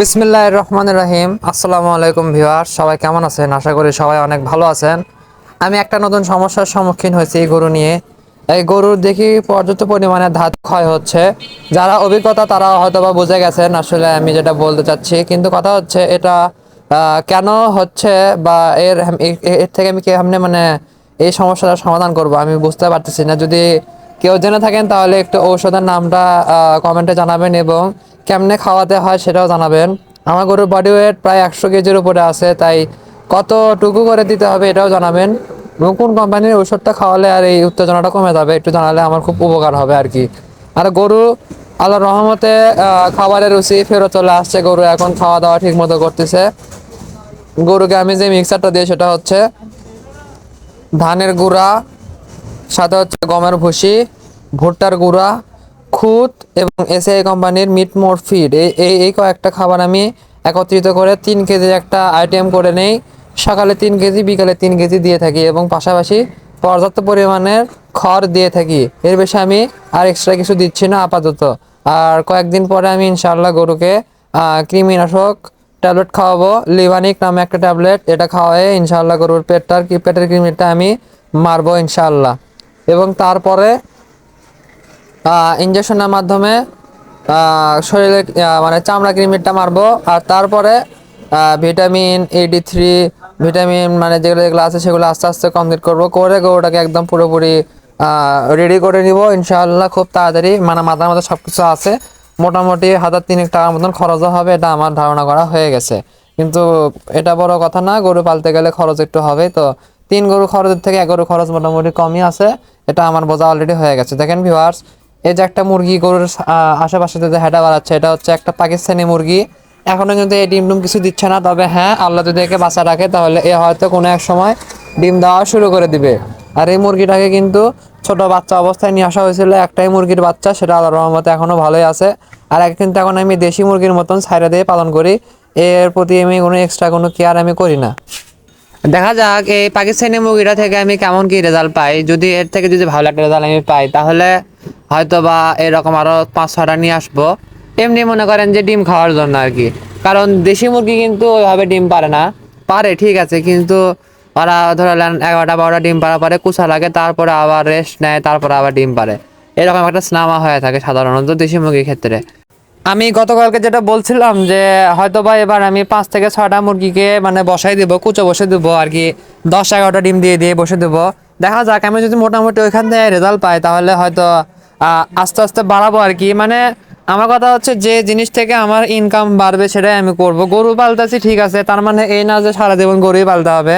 বিসমিল্লাহ রহমান রহিম। আসসালামু আলাইকুম ভিউয়ার সবাই কেমন আছেন? আশা করি সবাই অনেক ভালো আছেন। আমি একটা নতুন সমস্যার সম্মুখীন হয়েছি এই গরু নিয়ে। এই গরুর দেখি পর্যাপ্ত পরিমাণে ধাত ক্ষয় হচ্ছে। যারা অভিজ্ঞতা, তারা হয়তো বা বুঝে গেছেন, আসলে আমি যেটা বলতে চাচ্ছি। কিন্তু কথা হচ্ছে, এটা কেন হচ্ছে বা এর এর থেকে আমি কেমনে মানে এই সমস্যাটার সমাধান করব আমি বুঝতে পারতেছি না। যদি কেউ জেনে থাকেন, তাহলে একটু ঔষধের নামটা কমেন্টে জানাবেন এবং কেমনে খাওয়াতে হয় সেটাও জানাবেন। আমার গরুর বডি ওয়েট প্রায় একশো কেজির উপরে আছে, তাই কতটুকু করে দিতে হবে এটাও জানাবেন। এবং কোন কোম্পানির ওষুধটা খাওয়ালে আর এই উত্তেজনাটা কমে যাবে, একটু জানালে আমার খুব উপকার হবে আর কি। আর গরু আল্লাহ রহমতে খাবারের রুচি ফেরত চলে আসছে, গরু এখন খাওয়া দাওয়া ঠিক মতো করতেছে। গরুকে আমি যে মিক্সারটা দিই সেটা হচ্ছে ধানের গুঁড়া সাথে হচ্ছে গমের ভুসি, ভুট্টার গুঁড়া খুদ এবং এসআই কোম্পানির মিট মোর ফিড এই এই কয়েকটা খাবার আমি একত্রিত করে তিন কেজি একটা আইটেম করে নেই। সকালে তিন কেজি, বিকালে তিন কেজি দিয়ে থাকি এবং পাশাপাশি পর্যাপ্ত পরিমাণের খড় দিয়ে থাকি। এর বেশি আমি আর এক্সট্রা কিছু দিচ্ছি না আপাতত। আর কয়েকদিন পরে আমি ইনশাল্লাহ গরুকে কৃমিনাশক ট্যাবলেট খাওয়াবো। লিভানিক নামে একটা ট্যাবলেট, এটা খাওয়ায়ে ইনশাল্লাহ গরুর পেটটার পেটের কৃমিটা আমি মারবো ইনশাআল্লাহ। এবং তারপরে ইঞ্জেকশনের মাধ্যমে শরীরে মানে চামড়া ক্রিমিটটা মারবো। আর তারপরে ভিটামিন এডি থ্রি ভিটামিন মানে যেগুলো যেগুলো আছে সেগুলো আস্তে আস্তে কমপ্লিট করব। করে গরুটাকে একদম পুরোপুরি রেডি করে নিব। ইনশাআল্লাহ খুব তাড়াতাড়ি মানে মাথার মধ্যে সব কিছু আছে। মোটামুটি হাজার তিনেক টাকার মতন খরচও হবে, এটা আমার ধারণা করা হয়ে গেছে। কিন্তু এটা বড় কথা না, গরু পালতে গেলে খরচ একটু হবে, তো তিন গরু খরচের থেকে এক গরু খরচ মোটামুটি কমই আছে। এটা আমার বোঝা অলরেডি হয়ে গেছে। দেখেন ভিউয়ার্স এই যে একটা মুরগি গরুর আশেপাশে যে হেঁটা বাড়াচ্ছে, এটা হচ্ছে একটা পাকিস্তানি মুরগি। এখনও কিন্তু এই ডিম ডুম কিছু দিচ্ছে না, তবে হ্যাঁ আল্লাহ যদি একে বাঁচা রাখে, তাহলে এ হয়তো কোনো এক সময় ডিম দেওয়া শুরু করে দিবে। আর এই মুরগিটাকে কিন্তু ছোট বাচ্চা অবস্থায় নিয়ে আসা হয়েছিল, একটাই মুরগির বাচ্চা, সেটা আল্লাহ রহমতে এখনও ভালোই আছে। আর এক কিন্তু এখন আমি দেশি মুরগির মতন ছাইরা দিয়ে পালন করি। এর প্রতি আমি কোনো এক্সট্রা কোনো কেয়ার আমি করি না। দেখা যাক, এই পাকিস্তানি মুরগিটা থেকে আমি কেমন কি রেজাল্ট পাই। যদি এর থেকে যদি ভালো একটা রেজাল্ট আমি পাই, তাহলে হয়তো বা এরকম আরও পাঁচ ছটা নিয়ে আসব। এমনি মনে করেন যে ডিম খাওয়ার জন্য আর কি। কারণ দেশি মুরগি কিন্তু ওইভাবে ডিম পারে না। পারে, ঠিক আছে, কিন্তু ওরা ধরলেন এগারোটা বারোটা ডিম পারা পরে কুচা লাগে, তারপরে আবার রেস্ট নেয়, তারপরে আবার ডিম পারে এরকম একটা স্নামা হয়ে থাকে সাধারণত দেশি মুরগির ক্ষেত্রে। আমি গতকালকে যেটা বলছিলাম যে হয়তো বা এবার আমি পাঁচ থেকে ছয়টা মুরগিকে মানে বসাই দেবো, কুচো বসে দেবো আর কি। দশ, এগারোটা ডিম দিয়ে দিয়ে বসে দেবো। দেখা যাক, আমি যদি মোটামুটি ওইখান থেকে রেজাল্ট পাই তাহলে হয়তো আস্তে আস্তে বাড়াবো আর কি। মানে আমার কথা হচ্ছে যে জিনিস থেকে আমার ইনকাম বাড়বে সেটাই আমি করব। গরু পালতেছি, ঠিক আছে। তার মানে এই না যে সারা জীবন গরুই পালতে হবে।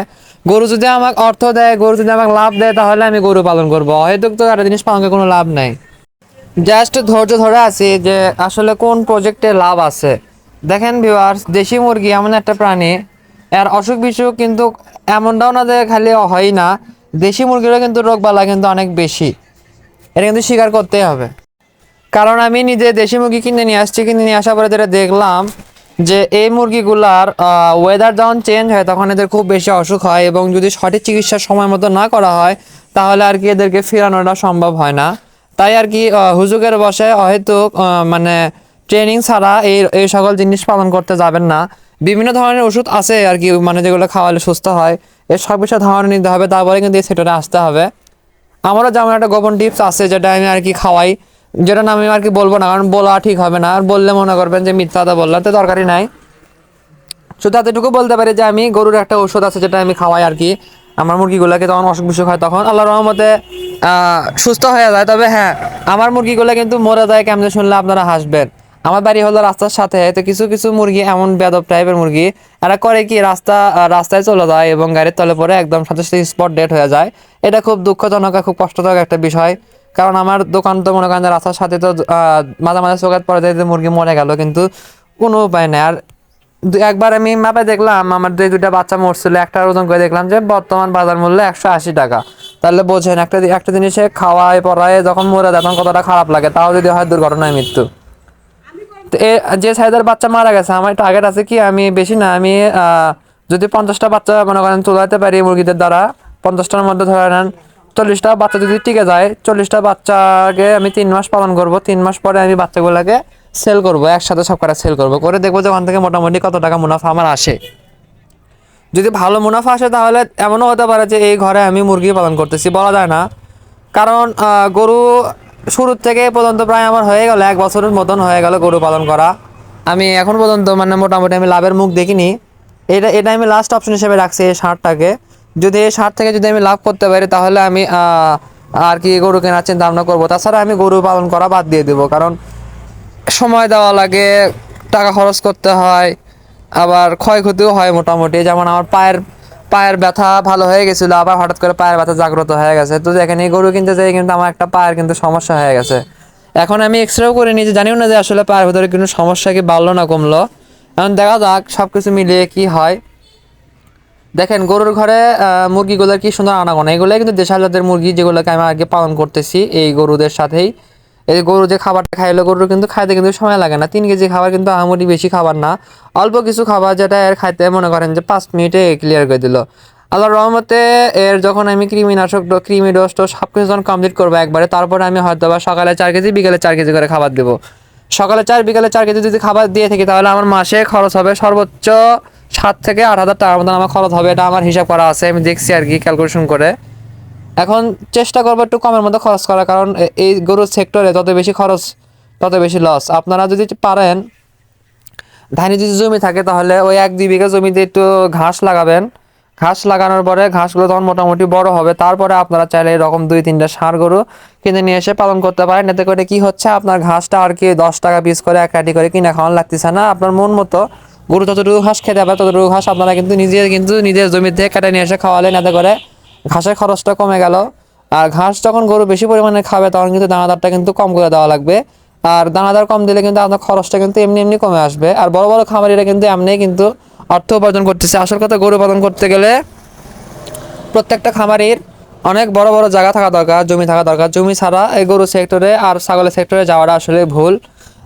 গরু যদি আমাকে অর্থ দেয়, গরু যদি আমাকে লাভ দেয়, তাহলে আমি গরু পালন করব। হয়তো তো একটা জিনিস পালন করে কোনো লাভ নাই। জাস্ট ধৈর্য ধরে আছি যে আসলে কোন প্রজেক্টে লাভ আছে। দেখেন ভিউয়ার্স দেশি মুরগি এমন একটা প্রাণী, এর অসুখ বিসুখ কিন্তু এমনটাও না যে খালি হয় না, দেশি মুরগিরও কিন্তু রোগ বালা কিন্তু অনেক বেশি। এটা কিন্তু স্বীকার করতেই হবে। কারণ আমি নিজে দেশি মুরগি কিনে নিয়ে আসছি, কিনে নিয়ে আসার পরে যেটা দেখলাম যে এই মুরগিগুলার ওয়েদার যখন চেঞ্জ হয় তখন এদের খুব বেশি অসুখ হয় এবং যদি সঠিক চিকিৎসা সময় মতো না করা হয়, তাহলে আর কি এদেরকে ফেরানোটা সম্ভব হয় না। তাই আর কি হুজুগের বসে হয়তো মানে ট্রেনিং ছাড়া এই এই সকল জিনিস পালন করতে যাবেন না। বিভিন্ন ধরনের ওষুধ আছে আর কি মানে যেগুলো খাওয়ালে সুস্থ হয়। এর সব বিষয়ে ধারণা নিতে হবে, তারপরে কিন্তু এই সেক্টরে আসতে হবে। আমারও যেমন একটা গোপন টিপস আছে, যেটা আমি আর কি খাওয়াই। যেটা আমি আর কি বলব না, কারণ বলা ঠিক হবে না। আর বললে মনে করবেন যে মিথ্যা কথা বললাম, তো দরকারই নাই। শুধু এতটুকু বলতে পারি যে আমি গরুর একটা ওষুধ আছে, যেটা আমি খাওয়াই আর কি। আমার মুরগিগুলোকে তখন অসুখ বিসুখ হয় তখন আল্লাহ রহমতে সুস্থ হয়ে যায়। তবে হ্যাঁ আমার মুরগিগুলো কিন্তু মরে যায় কেমনে শুনলে আপনারা হাসবেন। আমার বাড়ি হলো রাস্তার সাথে, তো কিছু কিছু মুরগি, এমন বেদব টাইপের মুরগি, এরা করে কি রাস্তা রাস্তায় চলে যায় এবং গাড়ির তলে পরে একদম সাথে সাথে স্পট ডেট হয়ে যায়। এটা খুব দুঃখজনক খুব কষ্টদায়ক একটা বিষয়। কারণ আমার দোকান তো মনে করেন রাস্তার সাথে তো মাঝে মাঝে চোখাত পরে যায় মুরগি মরে গেল, কিন্তু কোনো উপায় নেই। আর একবার আমি মাপে দেখলাম, আমার দুই দুটা বাচ্চা মরছিল একটা ওজন করে দেখলাম যে বর্তমান বাজার মূল্য একশো আশি টাকা। তাহলে বোঝেন, একটা একটা জিনিসে খাওয়ায়, পড়ায়, যখন মরে যায়, তখন কতটা খারাপ লাগে, তাও যদি হয় দুর্ঘটনায় মৃত্যু। তো যে সাইজের বাচ্চা মারা গেছে, আমার টার্গেট আছে কি, আমি বেশি না, আমি যদি পঞ্চাশটা বাচ্চা, মনে করেন, তোলাতে পারি মুরগিদের দ্বারা, পঞ্চাশটার মধ্যে ধরে নেন, চল্লিশটা বাচ্চা যদি টিকে যায়, চল্লিশটা বাচ্চাকে আমি তিন মাস পালন করব, তিন মাস পরে আমি বাচ্চাগুলোকে সেল করব, একসাথে সব কটা সেল করব। করে দেখব যে ওখান থেকে মোটামুটি কত টাকা মুনাফা আমার আসে। যদি ভালো মুনাফা আসে তাহলে এমনও হতে পারে যে এই ঘরে আমি মুরগি পালন করতেছি, বলা যায় না। কারণ গরু শুরুর থেকে পর্যন্ত প্রায় আমার হয়ে গেল, এক বছরের মতন হয়ে গেল গরু পালন করা। আমি এখন পর্যন্ত মানে মোটামুটি আমি লাভের মুখ দেখিনি। এটা এটা আমি লাস্ট অপশন হিসেবে রাখছি এই ষাটটাকে যদি এই ষাট থেকে যদি আমি লাভ করতে পারি তাহলে আমি আর কি গরু কেনার চিন্তা ভাবনা করব। তাছাড়া আমি গরু পালন করা বাদ দিয়ে দেবো। কারণ সময় দেওয়া লাগে, টাকা খরচ করতে হয়, আবার ক্ষয়ক্ষতিও হয় মোটামুটি। যেমন আমার পায়ের পায়ের ব্যথা ভালো হয়ে গেছিল, আবার হঠাৎ করে পায়ের ব্যথা জাগ্রত হয়ে গেছে। তো এই গরু কিনতে যাই কিন্তু আমার একটা পায়ের কিন্তু সমস্যা হয়ে গেছে। এখন আমি এক্সরেও করে নিয়েছি জানিও না যে আসলে পায়ের ভেতরে কোনো সমস্যা কি বাড়লো না কমলো। এখন দেখা যাক সব কিছু মিলিয়ে কি হয়। দেখেন, গরুর ঘরে মুরগিগুলোর কি সুন্দর আনাগোনা। এগুলো কিন্তু দেশাল জাতের মুরগি যেগুলোকে আমি আগে পালন করতেছি, এই গরুদের সাথেই। এই গরু যে খাবারটা খাইলো গরুর কিন্তু খাইতে কিন্তু সময় লাগে না। তিন কেজি খাবার কিন্তু আহামরি বেশি খাবার না। অল্প কিছু খাবার যেটা এর খাইতে মনে করেন যে পাঁচ মিনিটে ক্লিয়ার করে দিল। আল্লাহ রহমতে এর যখন আমি কৃমিনাশক কৃমি ডোজ সব কিছু যখন কমপ্লিট করব একবারে, তারপরে আমি হয়তো বা সকালে চার কেজি, বিকেলে চার কেজি করে খাবার দেবো। সকালে চার, বিকেলে চার কেজি যদি খাবার দিয়ে থাকি তাহলে আমার মাসে খরচ হবে সর্বোচ্চ সাত থেকে আট হাজার টাকার মতন আমার খরচ হবে, এটা আমার হিসাব করা আছে, আমি দেখছি আর কি ক্যালকুলেশন করে। এখন চেষ্টা করব একটু কমের মধ্যে খরচ করার, কারণ এই গরুর সেক্টরে যত বেশি খরচ, তত বেশি লস আপনারা যদি পারেন, ধানি যদি জমি থাকে, তাহলে ওই এক দুই বিঘা জমিতে একটু ঘাস লাগাবেন। ঘাস লাগানোর পরে ঘাসগুলো তখন মোটামুটি বড় হবে। তারপরে আপনারা চাইলে এরকম দুই তিনটা সার গরু কিনে নিয়ে এসে পালন করতে পারেন। এতে করে কি হচ্ছে, আপনার ঘাসটা আর কি দশ টাকা পিস করে এক কাটি করে কিনে খাওয়ানো লাগতেছে না। আপনার মন মতো গরু যতটুকু ঘাস খেতে পারে, ততটুকু ঘাস আপনারা কিন্তু নিজে, কিন্তু নিজের জমি থেকে কেটে নিয়ে এসে খাওয়ালেন। এতে করে ঘাসের খরচটা কমে গেল। আর ঘাস যখন গরু বেশি পরিমাণে খাবে, তখন কিন্তু দানাদারটা কিন্তু কম করে দেওয়া লাগবে। আর দানাদার কম দিলে কিন্তু আপনার খরচটা কিন্তু এমনি এমনি কমে আসবে। আর বড় বড় খামারিরা কিন্তু এমনি কিন্তু অর্থ উপার্জন করতেছে। আসল কথা, গরু পালন করতে গেলে প্রত্যেকটা খামারির অনেক বড় বড় জায়গা থাকা দরকার, জমি থাকা দরকার। জমি ছাড়া এই গরু সেক্টরে আর ছাগলের সেক্টরে যাওয়াটা আসলে ভুল।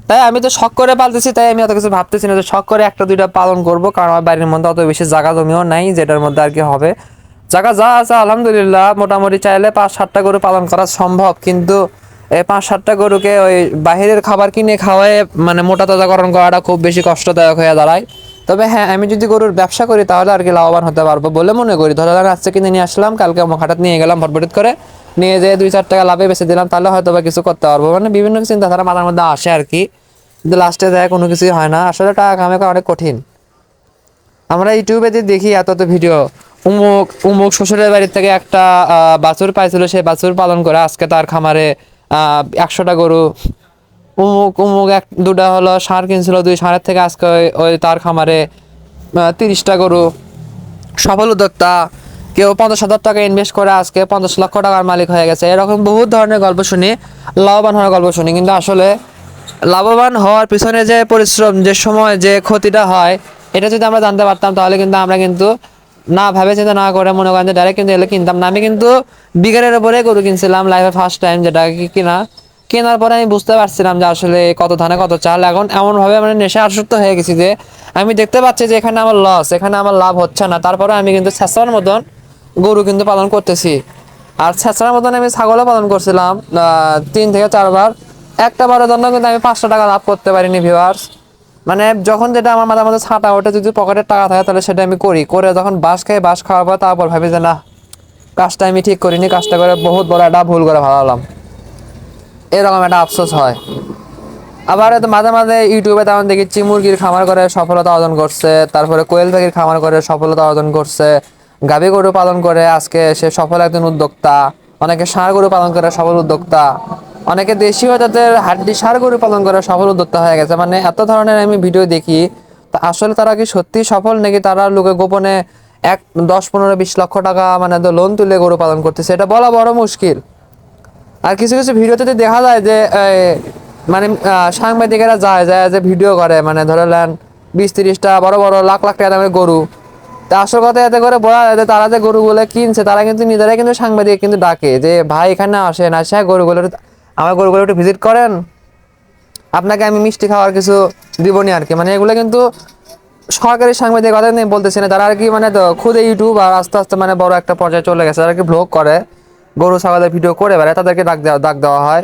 তাই আমি তো শখ করে পালতেছি, তাই আমি অত কিছু ভাবতেছি না যে শখ করে একটা দুইটা পালন করব, কারণ আমার বাড়ির মধ্যে অত বেশি জায়গা জমিও নাই, যেটার মধ্যে আর কি হবে। জায়গা যা আছে, আলহামদুলিল্লাহ, মোটামুটি চাইলে পাঁচ সাতটা গরু পালন করা সম্ভব। কিন্তু এই পাঁচ সাতটা গরুকে ওই বাহিরের খাবার কিনে খাওয়ায় মানে মোটা তাজাকরণ করাটা খুব বেশি কষ্টদায়ক হয়ে দাঁড়ায়। তবে হ্যাঁ আমি যদি গরুর ব্যবসা করি তাহলে আর কি লাভবান হতে পারব বলে মনে করি। ধরো আমি আজকে কিনে নিয়ে আসলাম, কালকে আমার হঠাৎ নিয়ে গেলাম ভটভটিত করে, নিয়ে যেয়ে দুই চার টাকা লাভে বেঁচে দিলাম, তাহলে হয়তো বা কিছু করতে পারব। মানে বিভিন্ন চিন্তাধারা মাথার মধ্যে আসে আর কি। কিন্তু লাস্টে দেয় কোনো কিছুই হয় না। আসলে টাকা কামে অনেক কঠিন। আমরা ইউটিউবে যে দেখি এত এত ভিডিও উমুক উমুক শ্বশুরের বাড়ির থেকে একটা বাছুর পাইছিল সে বাছুর পালন করে আজকে তার খামারে একশোটা গরু। উমুক উমুক এক, দুটা হলো সার কিনছিল, দুই সারের থেকে আজকে ওই- ওই তার খামারে তিরিশটা গরু। সফল উদ্যোক্তা, কেউ পঞ্চাশ হাজার টাকা ইনভেস্ট করে আজকে পঞ্চাশ লক্ষ টাকার মালিক হয়ে গেছে। এরকম বহুত ধরনের গল্প শুনি, লাভবান হওয়ার গল্প শুনি, কিন্তু আসলে লাভবান হওয়ার পিছনে যে পরিশ্রম, যে সময়, যে ক্ষতিটা হয়, এটা যদি আমরা জানতে পারতাম, তাহলে কিন্তু আমরা কিন্তু না ভাবে চিন্তা না করে, মনে করেন যে ডাইরেক্ট কিন্তু এলে কিনতাম না। আমি কিন্তু বিঘারের উপরে গরু কিনছিলাম লাইফে ফার্স্ট টাইম যেটা কি কিনা। কেনার পরে আমি বুঝতে পারছিলাম যে আসলে কত ধানে কত চাল। এখন এমনভাবে মানে নেশা আসক্ত হয়ে গেছি যে আমি দেখতে পাচ্ছি যে এখানে আমার লস এখানে আমার লাভ হচ্ছে না। তারপরে আমি কিন্তু ছেঁচার মতন গরু কিন্তু পালন করতেছি। আর ছেঁচড়ার মতন আমি ছাগলও পালন করছিলাম তিন থেকে চারবার। একটা বারের জন্য কিন্তু আমি পাঁচশো টাকা লাভ করতে পারিনি ভিউয়ার্স মানে যখন যেটা আমার মাথার মধ্যে ছাটা ওটা যদি পকেটের টাকা থাকে তাহলে সেটা আমি করি। করে যখন বাস খাই, বাস খাওয়ার পর তারপর ভাবি যে, না, কাজটা আমি ঠিক করিনি, কাজটা করে বহুত বড় একটা ভুল করে ভাবলাম এরকম একটা আফসোস হয়। আবার এত মাঝে মাঝে ইউটিউবে তেমন দেখেছি, মুরগির খামার করে সফলতা অর্জন করছে, তারপরে কোয়েল পাখির খামার করে সফলতা অর্জন করছে, গাভী গরু পালন করে, আজকে সে সফল একজন উদ্যোক্তা, অনেকে ষাঁড় গরু পালন করে সফল উদ্যোক্তা। অনেকে দেশীয় তাদের হাড্ডি সার গরু পালন করে সফল উদ্যোক্তা হয়ে গেছে। মানে এত ধরনের আমি ভিডিও দেখি, তা আসলে তারা কি সত্যি সফল নাকি তারা লোকে গোপনে এক দশ পনেরো বিশ লক্ষ টাকা মানে লোন তুলে গরু পালন করতেছে? এটা বলা বড় মুশকিল। আর কিছু কিছু ভিডিওতে দেখা যায় যে মানে সাংবাদিকেরা যায় যায় যে ভিডিও করে মানে ধরে নেন বিশ তিরিশটা বড় বড় লাখ লাখ টাকা দামের গরু। তা আসল কথা এতে করে বলা যায় যে তারা যে গরুগুলো কিনছে, তারা কিন্তু নিজেরাই কিন্তু সাংবাদিক কিন্তু ডাকে যে, ভাই এখানে আসে গরুগুলো একটু- আমার গরুগুলো একটু ভিজিট করেন। আপনাকে আমি মিষ্টি খাওয়ার কিছু দিবনি আর কি। মানে এগুলো কিন্তু সরকারি সাংবাদিক কথা নেই বলতেছি না, তারা আর কি মানে তো খুদে ইউটিউব আর আস্তে আস্তে মানে বড় একটা পর্যায়ে চলে গেছে, তারা কি ব্লগ করে, গরু, ছাগলের ভিডিও করে বেড়ায়, তাদেরকে ডাক দেওয়া ডাক দেওয়া হয়।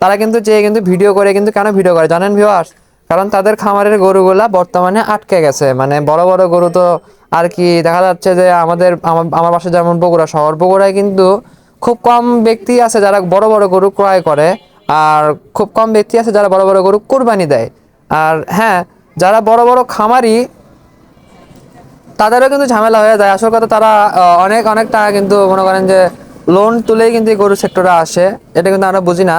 তারা কিন্তু যে কিন্তু ভিডিও করে কিন্তু কেন ভিডিও করে জানেন ভিউয়ার্স কারণ তাদের খামারের গরুগুলা বর্তমানে আটকে গেছে। মানে বড় বড় গরু তো আর কি দেখা যাচ্ছে যে আমাদের আমার বাসা যেমন বগুড়া শহর, বগুড়ায় কিন্তু খুব কম ব্যক্তি আছে যারা বড় বড় গরু ক্রয় করে, আর খুব কম ব্যক্তি আছে যারা বড় বড় গরু কোরবানি দেয়। আর হ্যাঁ যারা বড় বড় খামারি, তাদেরও কিন্তু ঝামেলা হয়ে যায়। আসল কথা তারা অনেক অনেক টাকা কিন্তু মনে করেন যে লোন তুলেই কিন্তু এই গরু সেক্টরে আসে। এটা কিন্তু আমরা বুঝি না।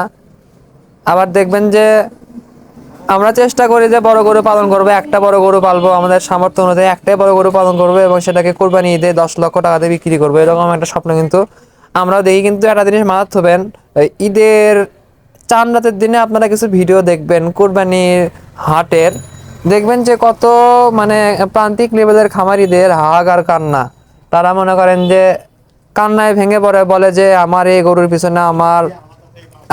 আবার দেখবেন যে আমরা চেষ্টা করি যে বড় গরু পালন করব, একটা বড় গরু পালবো, আমাদের সামর্থ্য অনুযায়ী একটাই বড় গরু পালন করব এবং সেটাকে কোরবানি ঈদে দশ লক্ষ টাকাতে বিক্রি করব। এরকম একটা স্বপ্ন কিন্তু আমরাও দেখি কিন্তু একটা জিনিস মাথায় থবেন, এই ঈদের চান রাতের দিনে আপনারা কিছু ভিডিও দেখবেন কোরবানির হাটের। দেখবেন যে কত মানে প্রান্তিক লেভেলের খামারিদের হাহাকার কান্না। তারা মনে করেন যে কান্নায় ভেঙে পড়ে, বলে যে আমার এই গরুর পিছনে আমার,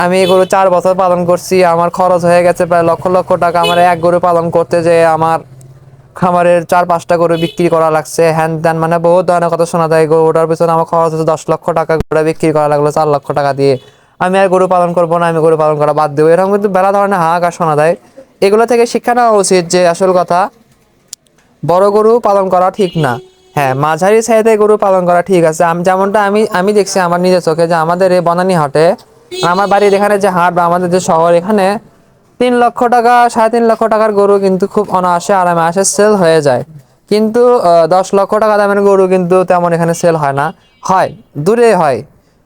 আমি এই গরু চার বছর পালন করছি, আমার খরচ হয়ে গেছে প্রায় লক্ষ লক্ষ টাকা, আমার এক গরু পালন করতে যে আমার খামারের চার পাঁচটা গরু বিক্রি করা লাগছে। হ্যান ত্যান মানে বহুত ধরনের কথা শোনা যায়। গরুটার পিছনে আমার খরচ হচ্ছে দশ লক্ষ টাকা। গরুটা বিক্রি করা লাগল চার লক্ষ টাকা দিয়ে। আমি আর গরু পালন করব না, আমি গরু পালন করা বাদ দেবো। এরকম কিন্তু বেলা ধরনের হাহাকার শোনা যায়। এগুলো থেকে শিক্ষা নেওয়া উচিত যে, আসল কথা, বড় গরু পালন করা ঠিক না। হ্যাঁ মাঝারি সাইডে গরু পালন করা ঠিক আছে। আমি, যেমনটা আমি আমি দেখছি আমার নিজের চোখে যে আমাদের এই বনানী হাটে, আমার বাড়ির এখানে যে হাট বা আমাদের যে শহর, এখানে তিন লক্ষ টাকা, সাড়ে তিন লক্ষ টাকার গরু কিন্তু খুব অনায়াসে আরামে আসে সেল হয়ে যায়। কিন্তু দশ লক্ষ টাকা দামের গরু কিন্তু তেমন এখানে সেল হয় না। হয়, দূরে হয়।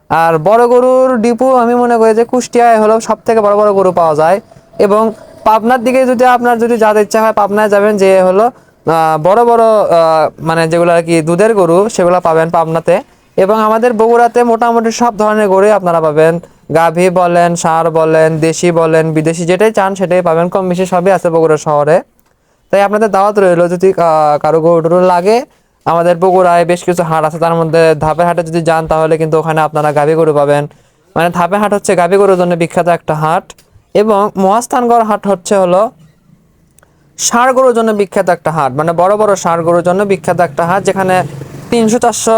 আর বড় গরুর ডিপু আমি মনে করি যে কুষ্টিয়ায় হলো সব থেকে বড় বড় গরু পাওয়া যায়। এবং পাবনার দিকে যদি আপনার যদি যাদের ইচ্ছা হয় পাবনায় যাবেন, যে হলো বড় বড় মানে যেগুলো আর কি দুধের গরু, সেগুলো পাবেন পাবনাতে। এবং আমাদের বগুড়াতে মোটামুটি সব ধরনের গরুই আপনারা পাবেন। গাভী বলেন ষাঁড় বলেন, দেশি বলেন, বিদেশি যেটাই চান সেটাই পাবেন। কম বেশি সবই আছে বগুড়া শহরে। তাই আপনাদের দাওয়াত রইল, যদি কারও গরু লাগে, আমাদের বগুড়ায় বেশ কিছু হাট আছে, তার মধ্যে ধাপের হাটে যদি যান, তাহলে কিন্তু ওখানে আপনারা গাভী গরু পাবেন। মানে ধাপের হাট হচ্ছে গাভী গরুর জন্য বিখ্যাত একটা হাট। এবং মহাস্থানগড় হাট হচ্ছে হলো ষাঁড় গরুর জন্য বিখ্যাত একটা হাট। মানে বড় বড় ষাঁড় গরুর জন্য বিখ্যাত একটা হাট, যেখানে তিনশো চারশো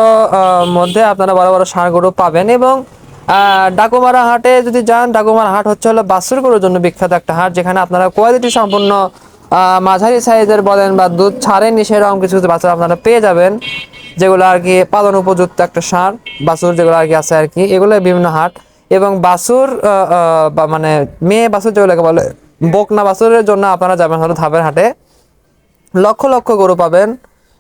মধ্যে আপনারা বড় বড় ষাঁড় গরু পাবেন। এবং ডাকুমারা হাটে যদি যান, ডাকুমারা হাট হচ্ছে হলো বাছুর গরুর জন্য বিখ্যাত একটা হাট, যেখানে আপনারা কোয়ালিটি সম্পূর্ণ মাঝারি সাইজের বলেন বা দুধ ছাড়েনি সেরকম কিছু কিছু বাছুর আপনারা পেয়ে যাবেন, যেগুলো আর কি পালন উপযুক্ত একটা সার, বাছুর যেগুলো আর কি আছে আর কি, এগুলো বিভিন্ন হাট। এবং বাছুর বা মানে মেয়ে বাছুর যেগুলোকে বলে, বকনা বাছুরের জন্য আপনারা যাবেন হলো ধাপের হাটে। লক্ষ লক্ষ গরু পাবেন,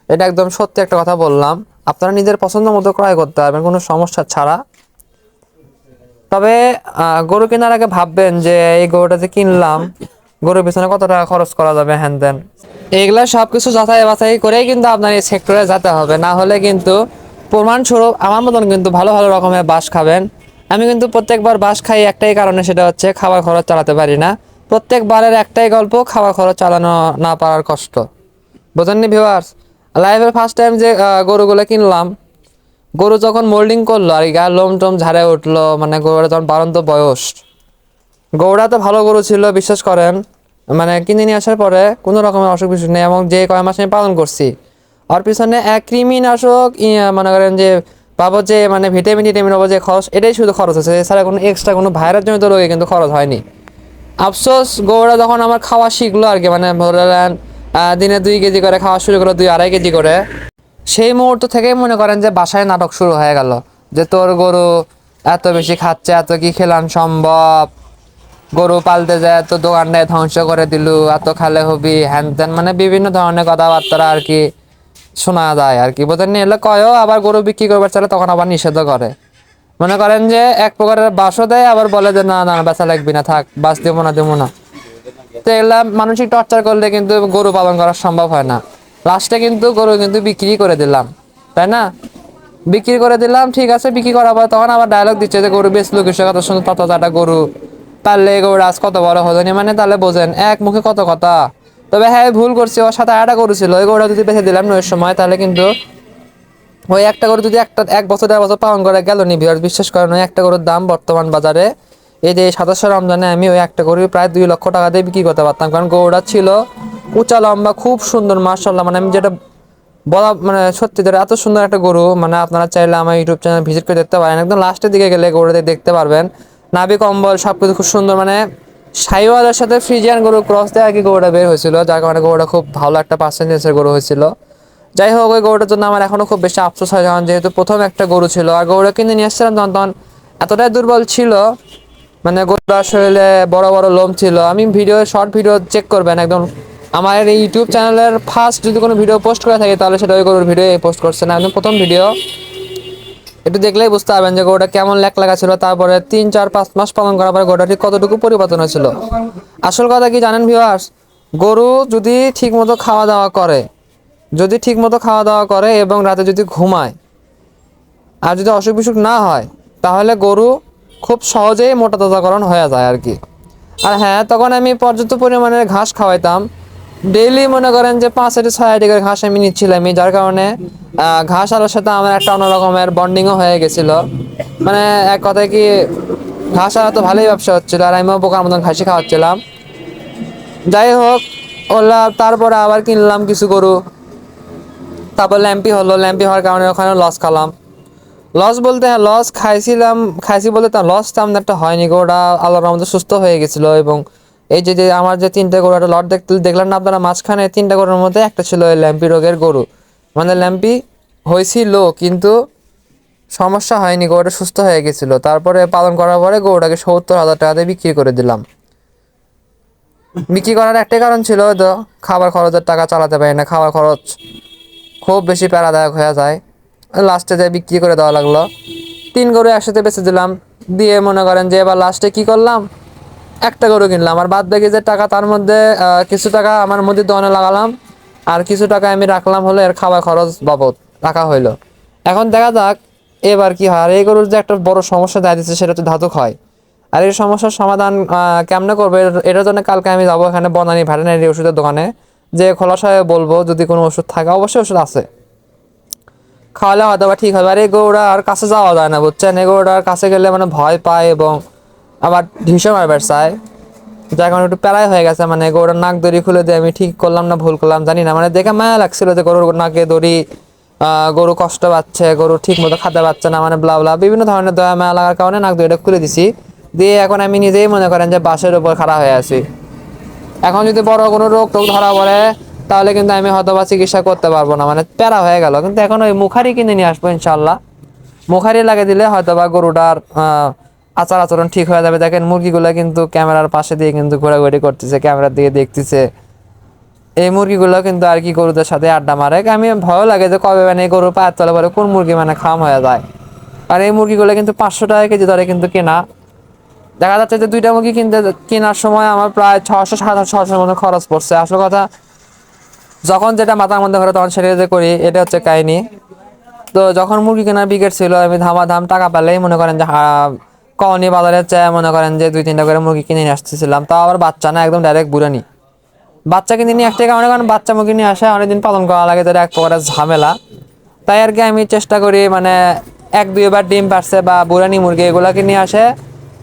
এটা একদম সত্যি একটা কথা বললাম। আপনারা নিজের পছন্দ মতো ক্রয় করতে পারবেন, কোনো সমস্যা ছাড়া। তবে গরু কেনার আগে ভাববেন যে এই গরুটা যে কিনলাম গরুর পিছনে কত টাকা খরচ করা যাবে, হ্যান দেন এগুলা সব কিছু যাচাই বাছাই করেই কিন্তু আপনার এই সেক্টরে যেতে হবে। না হলে কিন্তু প্রমাণস্বরূপ আমার মতন কিন্তু ভালো ভালো রকমের বাস খাবেন। আমি কিন্তু প্রত্যেকবার বাস খাই একটাই কারণে, সেটা হচ্ছে খাবার খরচ চালাতে পারি না। প্রত্যেকবারের একটাই গল্প, খাবার খরচ চালানো না পারার কষ্ট। বোঝেননি ভিউয়ার্স লাইফের ফার্স্ট টাইম যে গরুগুলো কিনলাম গরু যখন মোল্ডিং করল আর গায়ের লোম টোম ঝাড়ে উঠল মানে গরুটা যখন বারন্ত বয়স। গরুটা তো ভালো গরু ছিল, বিশ্বাস করেন। মানে কিনে নিয়ে আসার পরে কোনো রকমের অসুখ বিসুখ নেই এবং যে কয় মাস আমি পালন করছি, ওর পিছনে এক কৃমিনাশক মনে করেন যে পাবো যে মানে ভিটামিন টিটামিন পাবো যে খরচ, এটাই শুধু খরচ হচ্ছে এছাড়া কোনো এক্সট্রা কোনো ভাইরাস জনিত রোগে কিন্তু খরচ হয়নি। আফসোস গৌড়া যখন আমার খাওয়া শিখলো আর কি মানে ধরে দিনে দুই কেজি করে খাওয়া শুরু করল, দুই আড়াই কেজি করে। সেই মুহূর্ত থেকেই মনে করেন যে বাসায় নাটক শুরু হয়ে গেল, যে তোর গরু এত বেশি খাচ্ছে, এত কি খেলাম সম্ভব? গরু পালতে যায় তো দোকানটায় ধ্বংস করে দিলু, এত খালে হবি, হ্যান ত্যান মানে বিভিন্ন ধরনের কথাবার্তা আর কি শোনা যায় আর কি। বোঝেন এলে কয়ও আবার গরু বিক্রি করবার চালে তখন আবার নিষেধ করে। মনে করেন যে এক প্রকারের বাসও দেয়, আবার বলে যে না না বেচা লাগবি না, থাক বাস দেবো না দেবো না। তো এগুলা মানসিক টর্চার করলে কিন্তু গরু পালন করা সম্ভব হয় না। লাস্টে কিন্তু গরু কিন্তু বিক্রি করে দিলাম, তাই না? বিক্রি করে দিলাম, ঠিক আছে, বিক্রি করার পর তখন আবার ডায়লগ দিচ্ছে যে গরু বেচলো কৃষক কত সুন্দর তত চাটা গরু। পারলে গরু আজ কত বড় হলো নি মানে তাহলে বোঝেন, এক মুখে কত কথা। তবে হ্যাঁ ভুল করছি, ওর সাথে আরেকটা গরু ছিল, ওই গরুটা যদি বেঁচে দিলাম ওই সময়, তাহলে কিন্তু ওই একটা গরু যদি একটা, এক বছর, দেড় বছর পালন করে গেল নি ভিউয়ার্স বিশ্বাস করেন, ওই একটা গরুর দাম বর্তমান বাজারে, এই যে সাতাশশো রমজানে আমি ওই একটা গরু প্রায় দুই লক্ষ টাকা দিয়ে বিক্রি করতে পারতাম, কারণ গরুটা ছিল উঁচা লম্বা, খুব সুন্দর মার্শাল্লাহ মানে আমি যেটা বলা মানে সত্যি ধরে এত সুন্দর একটা গরু মানে আপনারা চাইলে আমার ইউটিউব চ্যানেল ভিজিট করে দেখতে পারেন। একদম লাস্টের দিকে গেলে গরুটা দেখতে পারবেন। নাভি কম্বল সব কিছু খুব সুন্দর মানে সাইওয়ালের সাথে ফ্রিজিয়ান গরু ক্রস দিয়ে আর কি গরুটা বের হয়েছিল, যার কারণে গরুটা খুব ভালো একটা পার্সেন্টেজের গরু হয়েছিল। যাই হোক, ওই গরুটার জন্য আমার এখনও খুব বেশি আফসোস হয়, কারণ যেহেতু প্রথম একটা গরু ছিল, আর গরুটা কিনে নিয়ে এসেছিলাম তখন তখন এতটাই দুর্বল ছিল মানে গরুটার শরীরে বড় বড় লোম ছিল। আমি ভিডিও শর্ট ভিডিও চেক করবেন, একদম আমার এই ইউটিউব চ্যানেলের ফার্স্ট যদি কোনো ভিডিও পোস্ট করে থাকে, তাহলে সেটা ওই গরুর ভিডিও পোস্ট করছে না। একদম প্রথম ভিডিও একটু দেখলেই বুঝতে পারবেন যে গরুটা কেমন লেক লাগা ছিল। তারপরে তিন, চার, পাঁচ মাস পালন করার পরে গরুটা ঠিক কতটুকু পরিবর্তন হয়েছিল। আসল কথা কি জানেন ভিউয়ার্স গরু যদি ঠিকমতো খাওয়া দাওয়া করে, যদি ঠিকমতো খাওয়া দাওয়া করে এবং রাতে যদি ঘুমায়, আর যদি অসুখ বিসুখ না হয়, তাহলে গরু খুব সহজেই মোটা তাজাকরণ হয়ে যায় আর কি। আর হ্যাঁ তখন আমি পর্যাপ্ত পরিমাণে ঘাস খাওয়াইতাম। ডেইলি মনে করেন যে পাঁচ আটি ছয় আটি করে ঘাস আমি নিচ্ছিলাম যার কারণে ঘাস আলোর সাথে আমার একটা অন্য রকমের বন্ডিংও হয়ে গেছিল। মানে এক কথায় কি, ঘাস আলো তো ভালোই ব্যবসা হচ্ছিল, আর আমিও বোকার মতন ঘাসি খাওয়াচ্ছিলাম। যাই হোক, ওলা, তারপরে আবার কিনলাম কিছু গরু। তারপর ল্যাম্পি হলো, ল্যাম্পি হওয়ার কারণে ওখানে লস খালাম। লস বলতে হ্যাঁ লস খাইছিলাম, খাইছি বলতে তা লস তেমন একটা হয়নি গো, ওটা আল্লাহর রহমতে সুস্থ হয়ে গেছিল এবং এই যে আমার যে তিনটে গরু, একটা লট দেখতে দেখলেন না আপনারা? মাঝখানে তিনটা গরুর মধ্যে একটা ছিল ল্যাম্পি রোগের গরু। মানে ল্যাম্পি হয়েছিল, কিন্তু সমস্যা হয়নি, গরুটা সুস্থ হয়ে গেছিল। তারপরে পালন করার পরে গরুটাকে সত্তর হাজার টাকা দিয়ে বিক্রি করে দিলাম। বিক্রি করার একটাই কারণ ছিল তো খাবার খরচের টাকা চালাতে পারি না, খাবার খরচ খুব বেশি প্যারাদায়ক হয়ে যায়। লাস্টে যে বিক্রি করে দেওয়া লাগল। তিন গরু একসাথে বেঁচে দিলাম। দিয়ে মনে করেন যে এবার লাস্টে কি করলাম? একটা গরু কিনলাম। আর বাদ বাকি যে টাকা, তার মধ্যে কিছু টাকা আমার মধ্যে দোকানে লাগালাম। আর কিছু টাকা আমি রাখলাম হলো এর খাবার খরচ বাবদ, রাখা হইল। এখন দেখা যাক, এবার কি হয়। আর এই গরুর যে একটা বড় সমস্যা দেখা দিচ্ছে, সেটা হচ্ছে ধাতু হয় আর এই সমস্যার সমাধান কেমনে করবে? এটার জন্য কালকে আমি যাব এখানে বনানি ভেটেনারি ওষুধের দোকানে। যে খোলাসায় বলব, যদি কোনো ওষুধ থাকে, অবশ্যই ওষুধ আছে। খাওয়ালে হয়তো বা ঠিক হবে। আর এই গরুটার কাছে যাওয়া যায় না, বুঝছেন? এই গরুটার কাছে গেলে মানে ভয় পায় এবং আবার ঢিসে মারবার চায়। যার এখন একটু প্যারাই হয়ে গেছে মানে গরুর নাক দড়ি খুলে দিয়ে আমি ঠিক করলাম না, ভুল করলাম, জানি না। মানে দেখে মায়া লাগছিল যে গরুর নাকে দড়ি গরু কষ্ট পাচ্ছে, গরু ঠিক মতো খাতে পাচ্ছে না মানে ব্লা ব্লা বিভিন্ন ধরনের দয়া মায়া লাগার কারণে নাক দড়িটা খুলে দিছি। দিয়ে এখন আমি নিজেই মনে করেন যে বাসের উপর খাড়া হয়ে আছি। এখন যদি বড় কোনো রোগ টোগ ধরা পড়ে, তাহলে কিন্তু আমি হয়তো বা চিকিৎসা করতে পারব না। মানে প্যারা হয়ে গেল। কিন্তু এখন ওই মুখারি কিনে নিয়ে আসব ইনশাল্লাহ মুখারি লাগিয়ে দিলে হয়তো বা গরুটার আচার আচরণ ঠিক হয়ে যাবে। দেখেন মুরগিগুলো কিন্তু ক্যামেরার পাশে দিয়ে কিন্তু ঘোরাঘুরি করতেছে ক্যামেরার দিয়ে দেখতেছে। এই মুরগিগুলো কিন্তু আর কি গরুদের সাথে আড্ডা মারে। আমি ভয় লাগে যে কবে মানে গরুর পায়ের তলে পরে কোন মুরগি মানে খাম হয়ে যায়। আর এই মুরগিগুলো কিন্তু পাঁচশো টাকা কেজি দরে কিন্তু কেনা। দেখা যাচ্ছে যে দুইটা মুরগি কিনতে, কেনার সময় আমার প্রায় ছশো সাত ছশোর মতো খরচ পড়ছে। আসল কথা, যখন যেটা মাথার মধ্যে ঘরে তখন সেটা যে করি, এটা হচ্ছে কাহিনি। তো যখন মুরগি কেনার বিকেট ছিল, আমি ধামা ধাম টাকা পেলেই মনে করেন যে কওনি বাজারে চায় মনে করেন যে দুই, তিনটা করে মুরগি কিনে নিয়ে আসতেছিলাম। তাও আবার বাচ্চা না, একদম ডাইরেক্ট বুড়ানি। বাচ্চা কিনে নিয়ে একটা কারণে কারণ বাচ্চা মুরগি নিয়ে আসে অনেকদিন পালন করা লাগে, তাদের এক প্রকারের ঝামেলা। তাই আর কি আমি চেষ্টা করি মানে এক, দুইবার ডিম পারছে বা বুড়ানি মুরগি এগুলাকে নিয়ে আসে।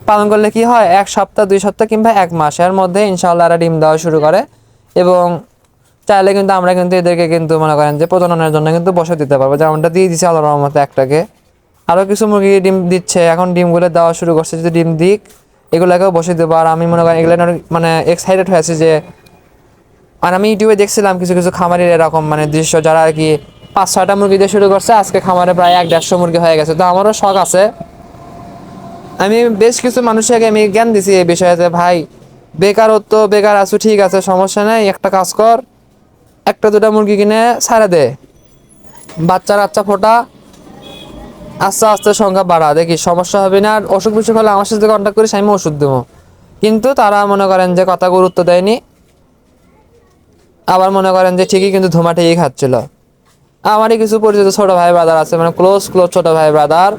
পালন করলে কি হয়, এক সপ্তাহ, দুই সপ্তাহ কিংবা এক মাসের মধ্যে ইনশাল্লাহ এরা ডিম দেওয়া শুরু করে এবং চাইলে কিন্তু আমরা কিন্তু এদেরকে কিন্তু মনে করেন যে প্রজননের জন্য কিন্তু বসে দিতে পারব। যেমনটা দিয়ে দিছি আল্লাহর রহমতে একটাকে। আরও কিছু মুরগি ডিম দিচ্ছে, এখন ডিমগুলো দেওয়া শুরু করছে, যদি ডিম দিক, এগুলোকেও বসে দেবো। আর আমি মনে করেন এগুলো মানে এক্সাইটেড হয়ে আছি যে, আর আমি ইউটিউবে দেখছিলাম কিছু কিছু খামারের এরকম মানে দৃশ্য, যারা আর কি পাঁচ ছয়টা মুরগি দিয়ে শুরু করছে, আজকে খামারে প্রায় এক দেড়শো মুরগি হয়ে গেছে। তো আমারও শখ আছে। আমি বেশ কিছু মানুষকে আমি জ্ঞান দিছি এই বিষয়ে যে, ভাই, বেকারত্ব, বেকার আছো, ঠিক আছে, সমস্যা নেই, একটা কাজ কর, একটা দুটা মুরগি কিনে ছাড়ে দে। বাচ্চা কাচ্চা ফোটা আস্তে আস্তে সংখ্যা বাড়া। দেখি, সমস্যা হবে না। আর অসুখ বিসুখ হলে আমার সাথে কন্ট্যাক্ট করিস, আমি ওষুধ দেবো। কিন্তু তারা মনে করেন যে কথা গুরুত্ব দেয়নি। আবার মনে করেন যে ঠিকই কিন্তু ধুমা ঠিকই খাচ্ছিল। আমারই কিছু পরিচিত ছোট ভাই ব্রাদার আছে মানে ক্লোজ ক্লোজ ছোট ভাই ব্রাদার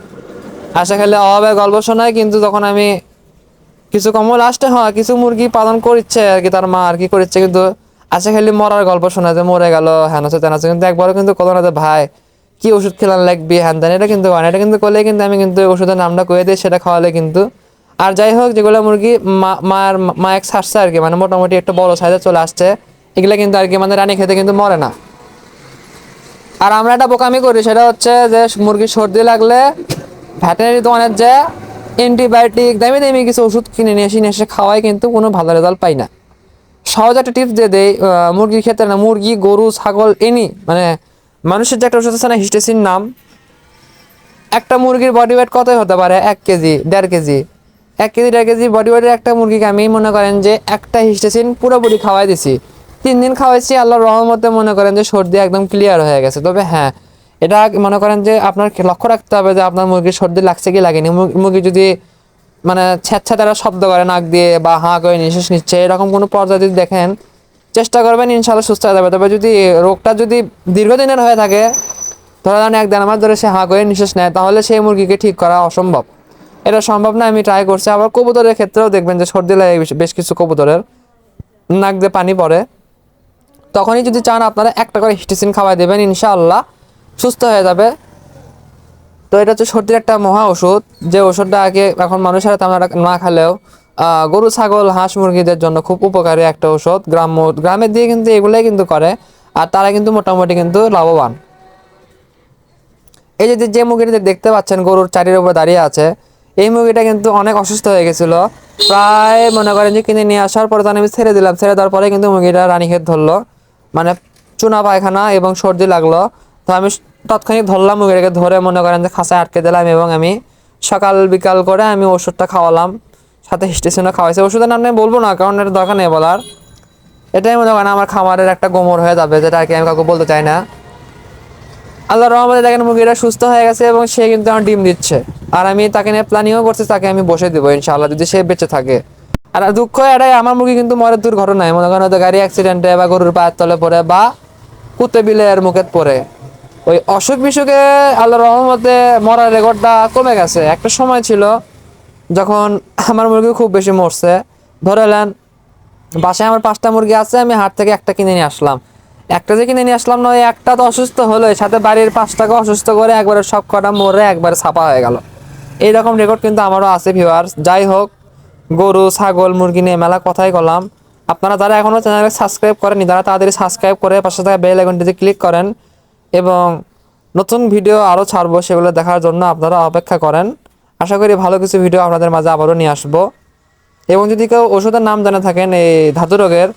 আশা খেলে অভাবে গল্প শোনায়, কিন্তু তখন আমি কিছু কম লাস্টে হয়, কিছু মুরগি পালন করছে আর কি, তার মা আর কি করছে কিন্তু আশা খালি মরার গল্প শোনা যে মরে গেল হ্যান আছে তেন আছে। কিন্তু একবারও কিন্তু কত না যে ভাই কি ওষুধ খেলার লাগবে, হ্যান এটা কিন্তু হয় এটা কিন্তু করলে কিন্তু আমি কিন্তু ওষুধের নামটা কয়ে দিই, সেটা খাওয়ালে কিন্তু। আর যাই হোক, যেগুলো মুরগি মা- মায়ের মা এক ছাড়ছে আর কি মানে মোটামুটি একটা বড় সাইজে চলে আসছে, এগুলো কিন্তু আর কি মানে রানী খেতে কিন্তু মরে না। আর আমরা একটা বোকামি করি, সেটা হচ্ছে যে মুরগির সর্দি লাগলে ভ্যাটেনারি দোকানের যে অ্যান্টিবায়োটিক দামি দামি কিছু ওষুধ কিনে নিয়ে এসে এসে খাওয়াই কিন্তু কোনো ভালো রেজাল্ট পাই না। সহজ একটা টিপস দিয়ে দেয় মুরগির ক্ষেত্রে না, মুরগি, গরু, ছাগল, এনি মানে মানুষের যে একটা ওষুধ আছে না, হিস্টেসিন নাম, একটা মুরগির বডি ওয়েট কতই হতে পারে? এক কেজি, দেড় কেজি। এক কেজি, দেড় কেজি বডি ওয়েটের একটা মুরগিকে আমি মনে করেন যে একটা হিস্টেসিন পুরোপুরি খাওয়াই দিছি। তিন দিন খাওয়াইছি, আল্লাহর রহমতে মনে করেন যে সর্দি একদম ক্লিয়ার হয়ে গেছে। তবে হ্যাঁ এটা মনে করেন যে আপনার লক্ষ্য রাখতে হবে যে আপনার মুরগির সর্দি লাগছে কি লাগেনি। মুরগি- যদি মানে ছ্যাঁচ্ছা তারা শব্দ করে নাক দিয়ে বা হাঁ করে নিঃশ্বাস নিচ্ছে, এরকম কোনো পর্যায়ে যদি দেখেন চেষ্টা করবেন ইনশাল্লাহ সুস্থ হয়ে যাবে। তবে যদি রোগটা যদি দীর্ঘদিনের হয়ে থাকে, ধরা এক দেড় মাস ধরে সে হাঁ করে নিঃশ্বাস নেয়, তাহলে সেই মুরগিকে ঠিক করা অসম্ভব। এটা সম্ভব না, আমি ট্রাই করছি। আবার কবুতরের ক্ষেত্রেও দেখবেন যে সর্দি লাগে, বেশ- কিছু কবুতরের। নাক দিয়ে পানি পড়ে। তখনই যদি চান আপনারা একটা করে হিস্টিসিন খাওয়াই দেবেন, ইনশাআল্লাহ সুস্থ হয়ে যাবে। তো এটা হচ্ছে সর্দির একটা মহা ওষুধ। যে ওষুধটা আগে এখন মানুষের তেমন না খেলেও গরু, ছাগল, হাঁস, মুরগিদের জন্য খুব উপকারী একটা ওষুধ গ্রাম্য, গ্রামের দিয়ে কিন্তু এগুলোই কিন্তু করে, আর তারা কিন্তু মোটামুটি কিন্তু লাভবান। এই যে যে মুরগিটা দেখতে পাচ্ছেন, গরুর চারির উপর দাঁড়িয়ে আছে, এই মুরগিটা কিন্তু অনেক অসুস্থ হয়ে গেছিল। প্রায় মনে করেন যে কিনে নিয়ে আসার পরে আমি ছেড়ে দিলাম, ছেড়ে দেওয়ার পরে কিন্তু মুরগিটা রানীক্ষেত ধরলো। মানে চুনা পায়খানা এবং সর্দি লাগল। তো আমি তৎক্ষণিক ধরলাম মুরগিটাকে, ধরে মনে করেন যে খাঁচায় আটকে দিলাম এবং আমি সকাল বিকাল করে আমি ওষুধটা খাওয়ালাম। সাথে হিস্টেশনও খাওয়াইছে। ওষুধের নাম আমি বলব না, কারণ এটা দরকার নেই বলার। এটাই মনে করেন আমার খামারের একটা গোমর হয়ে যাবে, যেটা আর কি আমি কাউকে বলতে চাই না। আল্লাহ রহমতে দেখেন মুরগিটা সুস্থ হয়ে গেছে এবং সে কিন্তু আমার ডিম দিচ্ছে। আর আমি তাকে নিয়ে প্ল্যানিংও করছি, তাকে আমি বসে দেবো ইনশাআল্লাহ, যদি সে বেঁচে থাকে। আর দুঃখ এটাই, আমার মুরগি কিন্তু মরের দুর্ঘটনায় মনে করেন হয়তো গাড়ি অ্যাক্সিডেন্টে বা গরুর পায়ের তলে পড়ে বা কুত্তে বিলের মুখে পড়ে। ওই অসুখ বিসুখে আল্লাহ রহমতে মরার রেকর্ডটা কমে গেছে। একটা সময় ছিল যখন আমার মুরগি খুব বেশি মরছে, ধরে নেন বাসায় আমার পাঁচটা মুরগি আছে, আমি হাট থেকে একটা কিনে নিয়ে আসলাম। একটা যে কিনে নিয়ে আসলাম না একটা তো অসুস্থ হলো সাথে বাড়ির পাঁচটাকে অসুস্থ করে একবারে সব কটা মরে একবারে ছাপা হয়ে গেল। এইরকম রেকর্ড কিন্তু আমারও আছে ভিউয়ার্স যাই হোক, গরু, ছাগল, মুরগি নিয়ে মেলা কথাই বললাম আপনারা যারা এখনও চ্যানেলে সাবস্ক্রাইব করেনি তারা তাড়াতাড়ি সাবস্ক্রাইব করে পাশে থাকা বেল আইকনটিতে ক্লিক করেন এবং নতুন ভিডিও আরও ছাড়বো সেগুলো দেখার জন্য আপনারা অপেক্ষা করেন। আশা করি ভালো কিছু ভিডিও আপনাদের মাঝে আবারও নিয়ে আসব। এবং যদি কেউ ওষুধের নাম জানা থাকেন, এই ধাতু রোগের